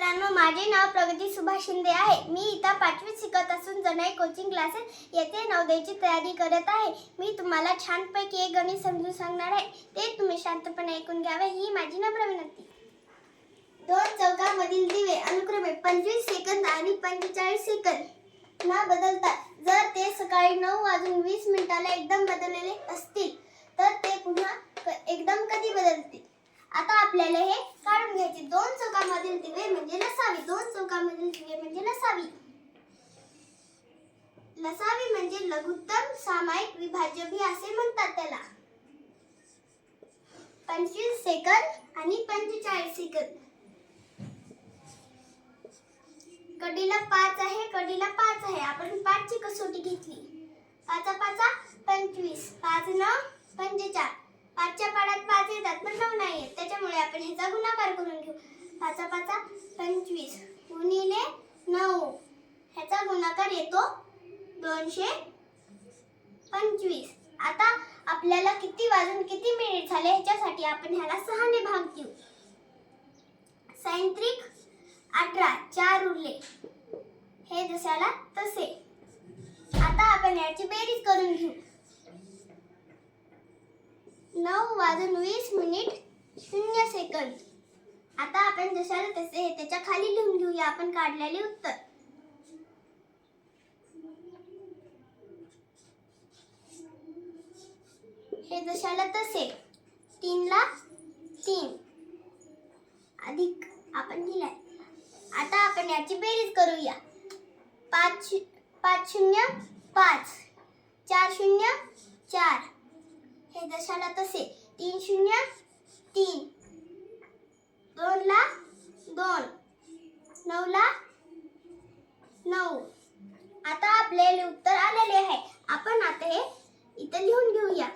मित्रांनो माझे नाव प्रगती सुभाष शिंदे आहे. मी इथं पाचवीत शिकत असून जनाई कोचिंग क्लासेस येथे नवोदयची तयारी करत आहे. मी तुम्हाला छानपैकी एक गणित समजून सांगणार आहे. ते तुम्ही शांतपणे ऐकून घ्यावे ही माझी नम्र विनंती. दोन चौकामधील दिवे अनुक्रमे पंचवीस सेकंद आणि पंचेचाळीस सेकंद न बदलता जर ते सकाळी नऊ वाजून वीस मिनिटाला एकदम बदललेले असते तर ते पुन्हा क- एकदम कधी बदलतील आता आपल्याला हे काढून घ्यायचे दोन चौकामधील दिवे म्हणजे लसावी दोन चौकामधील दिवे म्हणजे लसावी म्हणजे लघुत्तम सामायिक विभाज्य भी असे म्हणतात त्याला. पंचवीस सेकंद आणि पंचेचाळीस सेकंद. कडीला पाच आहे कडीला पाच आहे. आपण पाचची कसोटी घेतली. पाचा पाचा पंचवीस. पाच नऊ पंचेचाळ. पाचच्या पाडात पाच येतात पण नऊ नाही येत. त्याच्यामुळे आपण ह्याचा गुणाकार करून घेऊ. पाचा पाचा पंचवीस. गुणिले नऊ. ह्याचा गुणाकार येतो दोनशे पंचवीस. आता आपल्याला किती वाजून किती मिनिट झाले ह्याच्यासाठी आपण ह्याला सहाने भाग देऊ सायंत्रिक अठरा चार उरले. हे जशाला तसे. आता आपण याची बेरीज करून घेऊ. नऊ वाजून वीस मिनिट शून्य सेकंद आता आपण जशाला तसे हे त्याच्याखाली लिहून घेऊया. आपण काढलेले उत्तर. हे जशाला तसे. तीनला तीन. अधिक आपण लिहिलाय. आता आपण याची बेरीज करूया. पाच पाच शून्य पाच. चार शून्य चार. हे जशाला तसे. तीन शून्य तीन. दोनला दोन. नऊला नऊ. आता आपल्याला उत्तर आलेले आहे. आपण आता हे इथं लिहून घेऊया.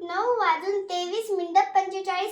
नऊ वाजून तेवीस मिनिट पंचेचाळीस